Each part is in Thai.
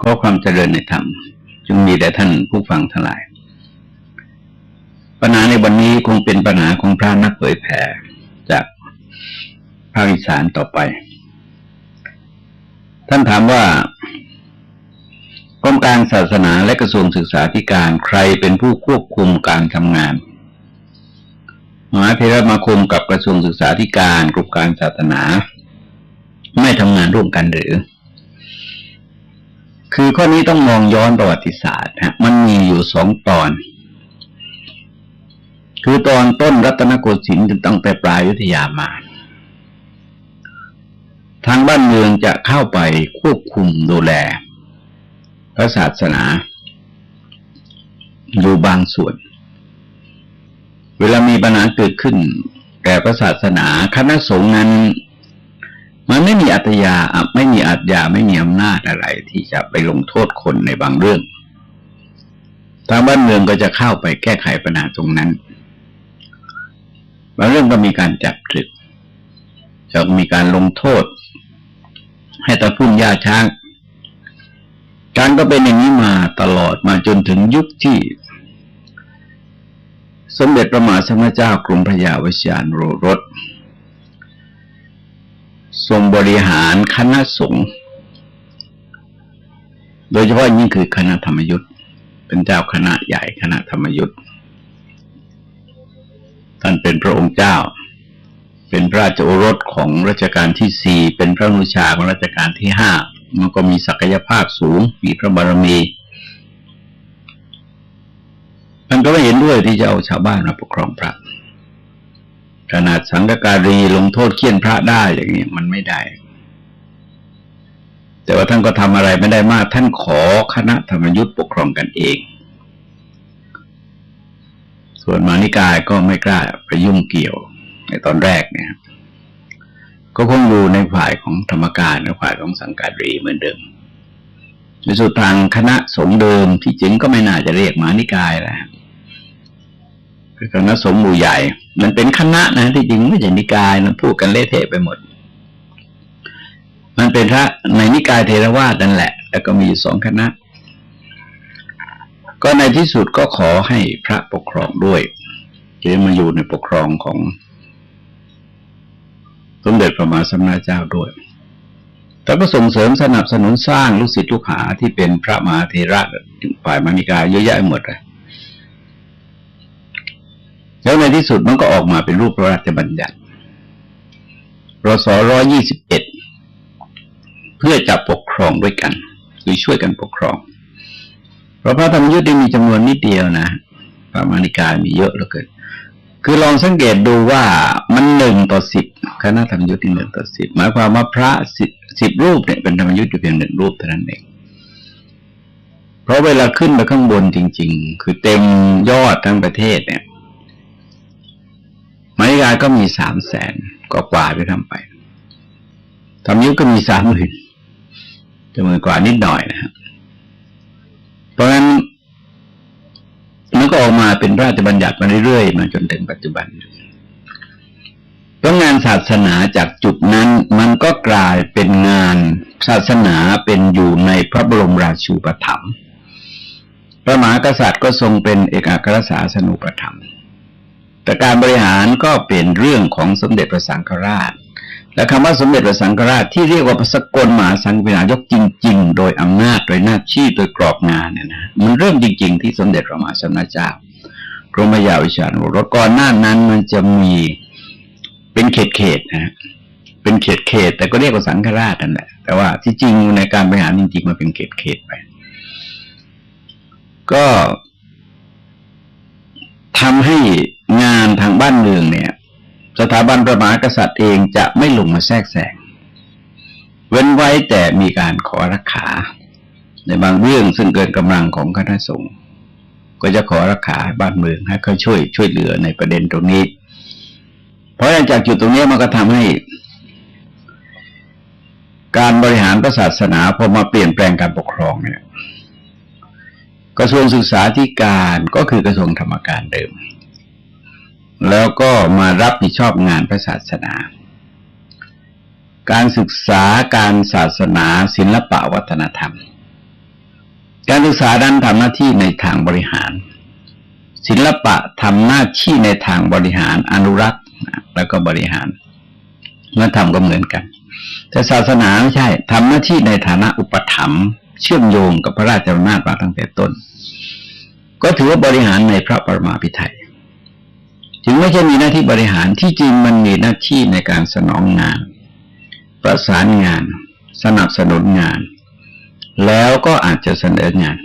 ขอความเจริญในธรรมจึงมีแต่ท่านผู้ฟังทั้งหลาย ปัญหาในวันนี้คงเป็นปัญหาของพระนักเผยแผ่จากภาคอีสานต่อไป ท่านถามว่ากรมการศาสนาและกระทรวงศึกษาธิการใครเป็นผู้ควบคุมการทำงานมหาเทรมาคมกับกระทรวงศึกษาธิการกลุ่มการศาสนา ไม่ทำงานร่วมกันหรือ คือข้อนี้ต้องมองย้อนประวัติศาสตร์ฮะมันมีอยู่สองตอน คือตอนต้นรัตนโกสินทร์ตั้งแต่ปลายยุทธยามา ทางบ้านเมืองจะเข้าไปควบคุมดูแล พระศาสนา อยู่บางส่วน เวลามีปัญหาเกิดขึ้นแก่พระศาสนาคณะสงฆ์นั้น มันไม่มีอัตยาไม่มีอัตยาไม่มีอำนาจอะไร ที่จะไปลงโทษคนในบางเรื่อง ทางบ้านเมืองก็จะเข้าไปแก้ไขปัญหาตรงนั้น บางเรื่องก็มีการจับศึกจะมีการลงโทษ ให้ตะพุ่นยาช้าง การก็เป็นอย่างนี้มาตลอดมาจนถึงยุคที่ สมเด็จพระมหาสมณเจ้ากรุงพระยาวชิยานโรรส ทรงบริหารคณะสงฆ์โดยเฉพาะยิ่งคือคณะธรรมยุทธ์เป็นเจ้าคณะใหญ่คณะธรรมยุทธ์ท่านเป็นพระองค์เจ้า เป็นพระราชโอรสของรัชกาลที่สี่เป็นพระนุชาของรัชกาลที่ห้ามันก็มีศักยภาพสูงมีพระบารมีมันก็ไม่เห็นด้วยที่จะเอาชาวบ้านมาปกครองพระ ขนาดสังฆการีลงโทษเคี่ยนพระได้อย่างนี้มันไม่ได้ แต่ว่าท่านก็ทำอะไรไม่ได้มาก ท่านขอคณะธรรมยุทธ์ปกครองกันเอง ส่วนมานิกายก็ไม่กล้าไปยุ่งเกี่ยวในตอนแรกเนี่ยก็คงอยู่ในฝ่ายของธรรมการในฝ่ายของสังการีเหมือนเดิมในสุดทางคณะสงฆ์เดิมที่จริงก็ไม่น่าจะเรียกมานิกายแหละคือคณะสงฆ์หมู่ใหญ่ มันเป็นคณะนะที่จริงไม่ใช่นิกายมันพูดกันเละเทะไปหมด มันเป็นพระในนิกายเทรวาสนั่นแหละ แล้วก็มีสองคณะ ก็ในที่สุดก็ขอให้พระปกครองด้วยจะมาอยู่ในปกครองของสมเด็จพระมหาสมณเจ้าด้วยแต่ก็ส่งเสริมสนับสนุนสร้างลูกศิษย์ลูกหาที่เป็นพระมหาเทระฝ่ายมานิกายเยอะแยะหมดเลย แล้วในที่สุดมันก็ออกมาเป็นรูปพระราชบัญญัติรศร้อยยี่สิบเอ็ดเพื่อจะปกครองด้วยกันคือช่วยกันปกครอง เพราะพระธรรมยุทธ์มีจำนวนนิดเดียวนะพระมานิกายมีเยอะเหลือเกินคือลองสังเกตดูว่ามันหนึ่งต่อสิบคณะธรรมยุทธ์ที่หนึ่งต่อสิบหมายความว่าพระสิบสิบรูปเนี่ยเป็นธรรมยุทธ์อยู่เพียงหนึ่งรูปเท่านั้นเองเพราะเวลาขึ้นไปข้างบนจริง ๆ คือเต็มยอดทั้งประเทศเนี่ย มาริกาก็มีสามแสนก็กว่าไปทำไปธรรมยุก็มีสามหมื่นจะมือกว่านิดหน่อยนะครับเพราะฉะนั้นมันก็ออกมาเป็นราชบัญญัติมาเรื่อยๆมาจนถึงปัจจุบันเพราะงานศาสนาจากจุดนั้น มันก็กลายเป็นงานศาสนาเป็นอยู่ในพระบรมราชูปถัมภ์พระมหากษัตริย์ก็ทรงเป็นเอกอัครสาสนุปถัมภ์ แต่การบริหารก็เป็นเรื่องของสมเด็จพระสังฆราช และคำว่าสมเด็จพระสังฆราชที่เรียกว่าพระสกลมหาสังฆนายกจริง ๆ โดยอำนาจโดยหน้าที่โดยกรอบงานเนี่ยนะมันเริ่มจริง ๆ ที่สมเด็จพระมหาสมณเจ้ากรมยาวิชานุรก่อนหน้านั้นมันจะมีเป็นเขตเขตนะเป็นเขตเขตแต่ก็เรียกว่าสังฆราชนั่นแหละแต่ว่าที่จริงในการบริหารจริงๆมันเป็นเขตเขตไป ก็ ทำให้งานทางบ้านเมืองเนี่ย สถาบันประมากษัตริย์เองจะไม่ลงมาแทรกแซงเว้นไว้แต่มีการขอรักษาในบางเรื่องซึ่งเกินกำลังของคณะสงฆ์ก็จะขอรักษาบ้านเมืองให้เขาช่วยช่วยเหลือในประเด็นตรงนี้ เพราะจากจุดตรงนี้มันก็ทำให้ การบริหารศาสนาพอมาเปลี่ยนแปลงการปกครองเนี่ย กระทรวงศึกษาธิการก็คือกระทรวงธรรมการเดิม แล้วก็มารับผิดชอบงานพระศาสนา การศึกษาการศาสนาศิลปะวัฒนธรรม การศึกษาดันทำหน้าที่ในทางบริหาร ศิลปะทำหน้าที่ในทางบริหารอนุรักษ์แล้วก็บริหารเมื่อทำก็เหมือนกัน แต่ศาสนาไม่ใช่ทำหน้าที่ในฐานะอุปถัมภ์ เชื่อมโยงกับพระราชอำนาจมาตั้งแต่ต้น ก็ถือว่าบริหารในพระปรมาภิไธยถึงไม่ใช่มีหน้าที่บริหารที่จริงมันมีหน้าที่ในการสนองงาน ประสานงาน สนับสนุนงาน แล้วก็อาจจะเสนองาน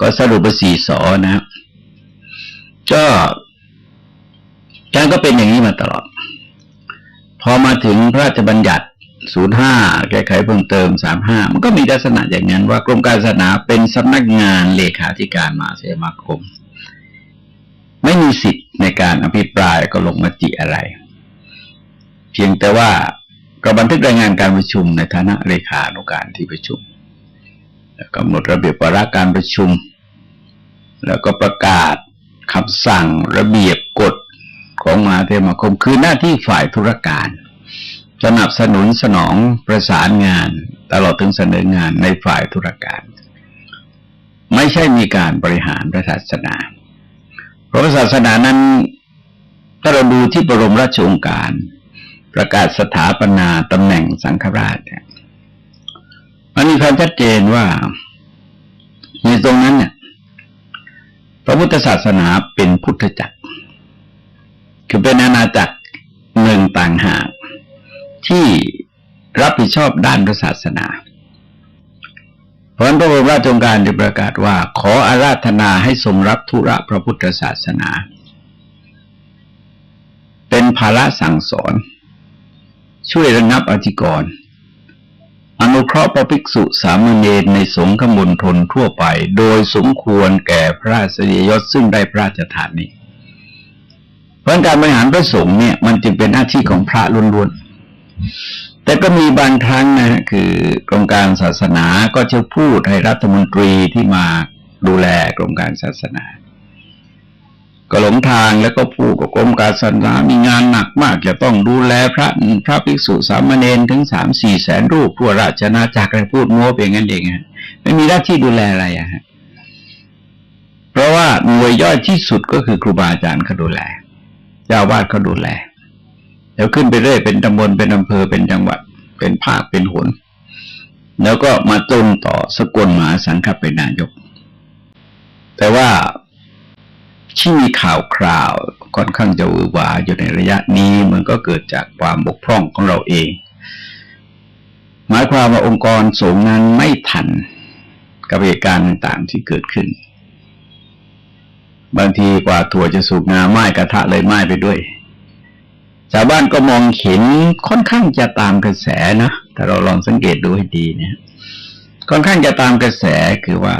ก็สรุปไปสี่สอนะครับก็การก็เป็นอย่างนี้มาตลอด พอมาถึงพระราชบัญญัติ ศูนย์ห้าแก้ไขเพิ่มเติมสามห้ามันก็มีลักษณะอย่างนั้นว่ากรมการศาสนาเป็นสำนักงานเลขาธิการมหาเสมาคม ไม่มีสิทธิ์ในการอภิปรายก็ลงมติอะไร เพียงแต่ว่าก็บันทึกรายงานการประชุมในฐานะเลขานุการที่ประชุมกำหนดระเบียบวาระการประชุม แล้วก็ประกาศคำสั่งระเบียบกฎของมหาเทมาคมคือหน้าที่ฝ่ายธุรการ สนับสนุนสนองประสานงาน ตลอดถึงเสนองานในฝ่ายธุรการ ไม่ใช่มีการบริหารพระศาสนา เพราะศาสนานั้นถ้าเราดูที่บรมราชโองการ ประกาศสถาปนาตำแหน่งสังฆราชเนี่ยมันมีความชัดเจนว่าในตรงนั้นเนี่ยพระพุทธศาสนาเป็นพุทธจักร คือเป็นอาณาจักรหนึ่งต่างหาก ที่รับผิดชอบด้านพระศาสนา เพราะพระบรมราชโองการได้ประกาศว่า ขออาราธนาให้ทรงรับธุระพระพุทธศาสนา เป็นภาระสั่งสอน ช่วยระงับอธิกรณ์อนุเคราะห์พระภิกษุสามเณรในสงฆ์ขมลทนทั่วไป โดยสมควรแก่พระราชยศซึ่งได้พระราชทานนี้เพราะการบริหารพระสงฆ์เนี่ยมันจึงเป็นหน้าที่ของพระล้วนๆ แต่ก็มีบางครั้งนะคือกรมการศาสนาก็จะพูดให้รัฐมนตรีที่มาดูแลกรมการศาสนา ก็หลงทางแล้วก็พูดกับกรมการศาสนา มีงานหนักมากจะต้องดูแลพระพระภิกษุสามเณรถึงสามสี่แสนรูปทั่วราชนาจักรอะไรพูดโม้เพียงนั้นเองฮะไม่มีหน้าที่ดูแลอะไรอะฮะเพราะว่าหน่วยย่อยที่สุดก็คือครูบาอาจารย์เขาดูแลเจ้าวาดเขาดูแล เดี๋ยวขึ้นไปเรื่อยเป็นตำบลเป็นอำเภอเป็นจังหวัด เป็นภาคเป็นหนแล้วก็มาตรงต่อสกลมหาสังฆเป็นนายก แต่ว่าที่มีข่าวคราวค่อนข้างจะวือหวาอยู่ในระยะนี้มันก็เกิดจากความบกพร่องของเราเอง หมายความว่าองค์กรสงนั้นไม่ทันกับเหตุการณ์ต่างๆที่เกิดขึ้น บางทีกว่าถั่วจะสุกงาไม้กระทะเลยไหม้ไปด้วย ชาวบ้านก็มองเห็นค่อนข้างจะตามกระแสนะถ้าเราลองสังเกตดูให้ดีเนี่ยค่อนข้างจะตามกระแสคือว่า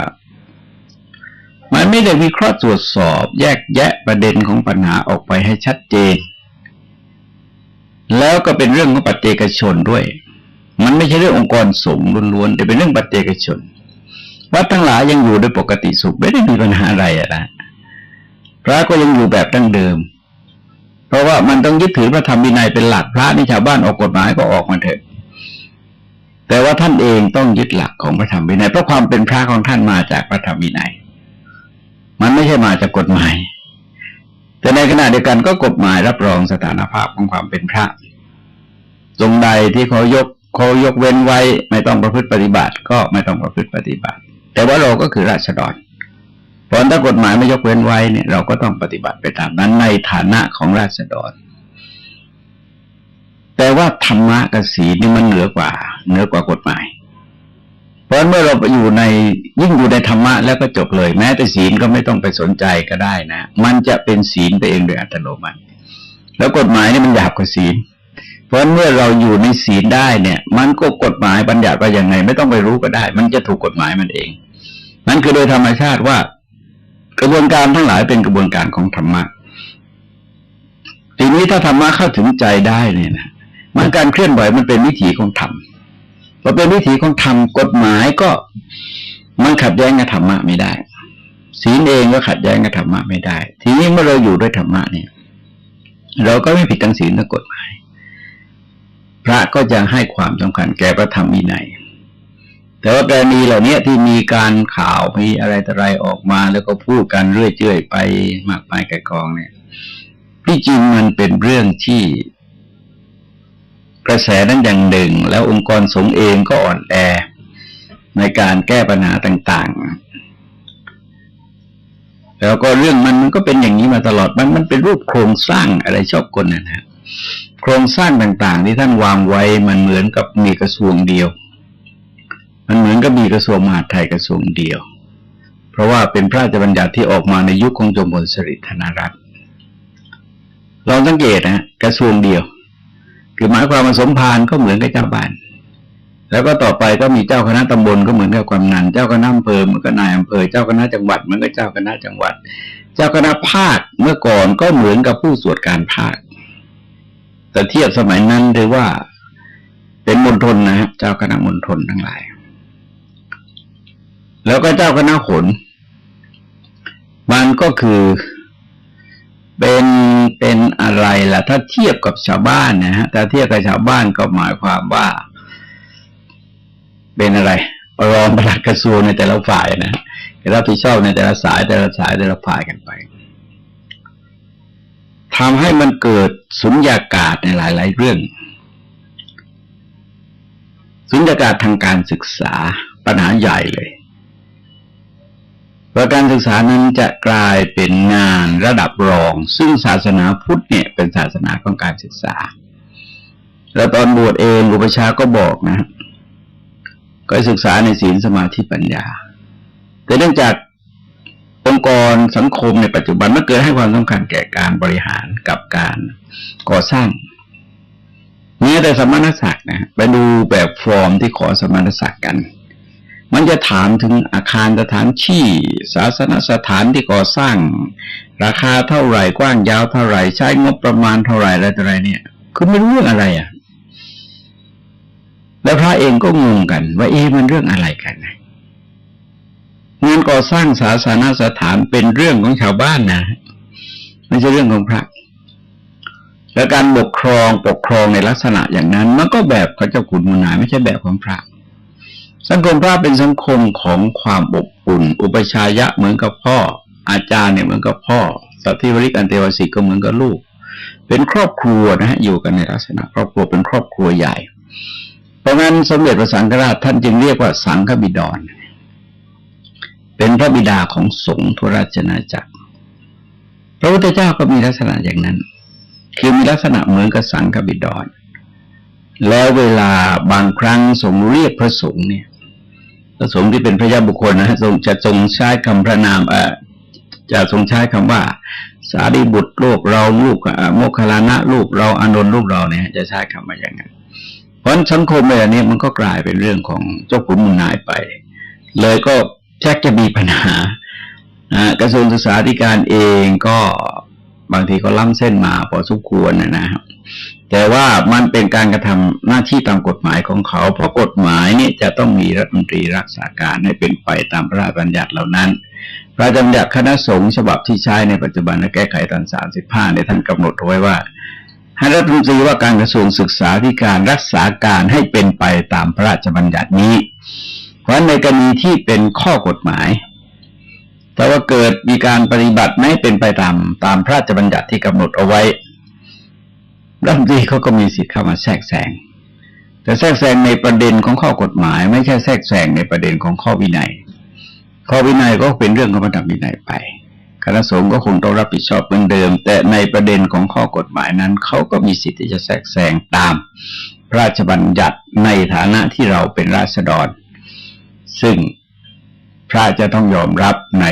มันไม่ได้วิเคราะห์ตรวจสอบ แยกแยะประเด็นของปัญหาออกไปให้ชัดเจน แล้วก็เป็นเรื่องของปัจเจกชนด้วย มันไม่ใช่เรื่ององค์กรสงฆ์ล้วนๆแต่เป็นเรื่องปัจเจกชนวัดทั้งหลายยังอยู่โดยปกติสุขไม่ได้มีปัญหาอะไรอะนะพระก็ยังอยู่แบบดั้งเดิม เพราะว่ามันต้องยึดถือพระธรรมวินัยเป็นหลักพระนี่ชาวบ้านออกกฎหมายก็ออกมาเถอะ แต่ว่าท่านเองต้องยึดหลักของพระธรรมวินัยเพราะความเป็นพระของท่านมาจากพระธรรมวินัย มันไม่ใช่มาจากกฎหมาย แต่ในขณะเดียวกันก็กฎหมายรับรองสถานภาพของความเป็นพระ ตรงใดที่เขายกเขายกเว้นไว้ไม่ต้องประพฤติปฏิบัติ ก็ไม่ต้องประพฤติปฏิบัติ แต่ว่าเราก็คือราษฎร เพราะถ้ากฎหมายไม่ยกเว้นไว้เนี่ยเราก็ต้องปฏิบัติไปตามนั้นในฐานะของราษฎร แต่ว่าธรรมะกับศีลนี่มันเหนือกว่า เหนือกว่ากฎหมาย เพราะเมื่อเราไปอยู่ในยิ่งอยู่ในธรรมะแล้วก็จบเลย แม้แต่ศีลก็ไม่ต้องไปสนใจก็ได้นะ มันจะเป็นศีลไปเองโดยอัตโนมัติ แล้วกฎหมายนี่มันหยาบกว่าศีลเพราะเมื่อเราอยู่ในศีลได้เนี่ย มันก็กฎหมายบัญญัติว่าอย่างไง ไม่ต้องไปรู้ก็ได้ มันจะถูกกฎหมายมันเองนั่นคือโดยธรรมชาติว่า กระบวนการทั้งหลายเป็นกระบวนการของธรรมะทีนี้ถ้าธรรมะเข้าถึงใจได้เนี่ยนะมันการเคลื่อนไหวมันเป็นวิถีของธรรมพอเป็นวิถีของธรรมกฎหมายก็มันขัดแย้งกับธรรมะไม่ได้ ศีลเองก็ขัดแย้งกับธรรมะไม่ได้ ทีนี้เมื่อเราอยู่ด้วยธรรมะเนี่ย เราก็ไม่ผิดทั้งศีลทั้งกฎหมาย พระก็จะให้ความสำคัญแก่พระธรรมวินัย แต่ว่ากรณีเหล่านี้ที่มีการข่าวมีอะไรต่ออะไรออกมาแล้วก็พูดกันเรื่อยเจื่อยไปมากมายไกลกองเนี่ยที่จริงมันเป็นเรื่องที่กระแสนั้นอย่างหนึ่ง แล้วองค์กรสงเองก็อ่อนแอในการแก้ปัญหาต่าง ๆ แล้วก็เรื่องมันมันก็เป็นอย่างนี้มาตลอดมันมันเป็นรูปโครงสร้างอะไรชอบกลนะฮะโครงสร้างต่าง ๆ ที่ท่านวางไว้มันเหมือนกับมีกระทรวงเดียว มันเหมือนกับมีกระทรวงมหาดไทยกระทรวงเดียว เพราะว่าเป็นพระราชบัญญัติที่ออกมาในยุคของจอมพลสฤษดิ์ธนรัตน์ลองสังเกตนะกระทรวงเดียว คือหมายความว่าสมภารก็เหมือนกับเจ้าบ้าน แล้วก็ต่อไปก็มีเจ้าคณะตำบลก็เหมือนกับกำนันเจ้าคณะอำเภอเหมือนกับนายอำเภอเจ้าคณะจังหวัดเหมือนกับเจ้าคณะจังหวัด เจ้าคณะภาคเมื่อก่อนก็เหมือนกับผู้สวดการภาค แต่เทียบสมัยนั้นหรือว่า เป็นมณฑลนะฮะเจ้าคณะมณฑลทั้งหลาย แล้วก็เจ้าคณะขน มันก็คือเป็นเป็นอะไรล่ะ ถ้าเทียบกับชาวบ้านนะฮะถ้าเทียบกับชาวบ้านก็หมายความว่า เป็นอะไรรองประหลัดกระทรวงในแต่ละฝ่ายนะรับผิดชอบในแต่ละสายแต่ละสายแต่ละฝ่ายกันไปทำให้มันเกิดสุญญากาศในหลาย ๆ เรื่อง สุญญากาศทางการศึกษาปัญหาใหญ่เลย เพราะการศึกษานั้นจะกลายเป็นงานระดับรอง ซึ่งศาสนาพุทธเนี่ยเป็นศาสนาของการศึกษา แล้วตอนบวชเองอุปชาก็บอกนะ ก็ศึกษาในศีลสมาธิปัญญา แต่เนื่องจากองค์กรสังคมในปัจจุบันมันเกิดให้ความสำคัญแก่การบริหารกับการก่อสร้างแม้แต่สมณศักดิ์นะไปดูแบบฟอร์มที่ขอสมณศักดิ์กัน มันจะถามถึงอาคารสถานที่ศาสนสถานที่ก่อสร้าง ราคาเท่าไหร่กว้างยาวเท่าไหร่ใช้งบประมาณเท่าไหร่อะไรต่ออะไรเนี่ย คือไม่รู้เรื่องอะไรอะ แล้วพระเองก็งงกัน ว่าเอ๊มันเรื่องอะไรกันงานก่อสร้างศาสนสถานเป็นเรื่องของชาวบ้านนะไม่ใช่เรื่องของพระและการปกครองปกครองในลักษณะอย่างนั้น มันก็แบบพระเจ้าขุนมูลนายไม่ใช่แบบของพระ สังคมพระเป็นสังคมของความอบอุ่น อุปชายะเหมือนกับพ่อ อาจารย์เนี่ยเหมือนกับพ่อสัตธิวริกันเทวสิกก็เหมือนกับลูก เป็นครอบครัวนะฮะอยู่กันในลักษณะ ครอบครัวเป็นครอบครัวใหญ่ เพราะงั้นสมเด็จพระสังฆราชท่านจึงเรียกว่าสังฆบิดร เป็นพระบิดาของสงฆ์ทุราชนาจักร พระพุทธเจ้าก็มีลักษณะอย่างนั้น คือมีลักษณะเหมือนกับสังฆบิดร แล้วเวลาบางครั้งทรงเรียกพระสงฆ์เนี่ย พระสงฆ์ที่เป็นพระยาบุคคลนะทรงจะทรงใช้คำพระนามเอ่อจะทรงใช้คำว่า สารีบุตรโลกเราลูกโมคคลานะลูกเราอานนท์ลูกเราเนี่ย จะใช้คำว่าอย่างนั้นเพราะสังคมแบบนี้มันก็กลายเป็นเรื่องของเจ้าขุนมุนนายไป เลยก็แทกจะมีปัญหากระทรวงศึกษาธิการเองก็บางทีก็ล้ำเส้นมาพอสมควรนะครับ แต่ว่ามันเป็นการกระทำหน้าที่ตามกฎหมายของเขา เพราะกฎหมายนี่จะต้องมีรัฐมนตรีรักษาการให้เป็นไปตามพระราชบัญญัติเหล่านั้น พระราชบัญญัติคณะสงฆ์ฉบับที่ใช้ในปัจจุบันและแก้ไขตอนสามสิบห้าในท่านกำหนดไว้ว่า ให้รัฐมนตรีว่าการกระทรวงศึกษาธิการรักษาการให้เป็นไปตามพระราชบัญญัตินี้ เพราะในกรณีที่เป็นข้อกฎหมาย แต่ว่าเกิดมีการปฏิบัติไม่เป็นไปตามตามพระราชบัญญัติที่กำหนดเอาไว้ รัฐมนตรีเขาก็มีสิทธิ์เข้ามาแทรกแซงแต่แทรกแซงในประเด็นของข้อกฎหมาย ไม่ใช่แทรกแซงในประเด็นของข้อวินัย ข้อวินัยก็เป็นเรื่องของระธรรมวินัยไปคณะสงฆ์ก็คงต้องรับผิดชอบเหมือนเดิม แต่ในประเด็นของข้อกฎหมายนั้นเขาก็มีสิทธิ์ที่จะแทรกแซงตาม พระราชบัญญัติในฐานะที่เราเป็นราษฎร ซึ่งพระจะต้องยอมรับใน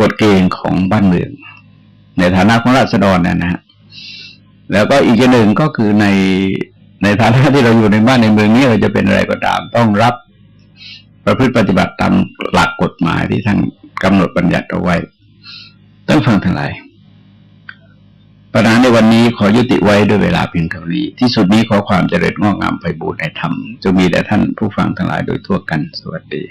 กฎเกณฑ์ของบ้านเมือง ในฐานะของราษฎรนะนะฮะ แล้วก็อีกอย่างหนึ่งก็คือในในฐานะที่เราอยู่ในบ้านในเมืองนี้เราจะเป็นอะไรก็ตาม ต้องรับประพฤติปฏิบัติตามหลักกฎหมายที่ท่านกำหนดบัญญัติเอาไว้ต้องฟังทั้งหลายปัญหาในวันนี้ขอยุติไว้ด้วยเวลาเพียงเท่านี้ ที่สุดนี้ขอความเจริญงอกงามไปบูรณนธรรมจะมีแด่ท่านผู้ฟังทั้งหลายโดยทั่วกันสวัสดี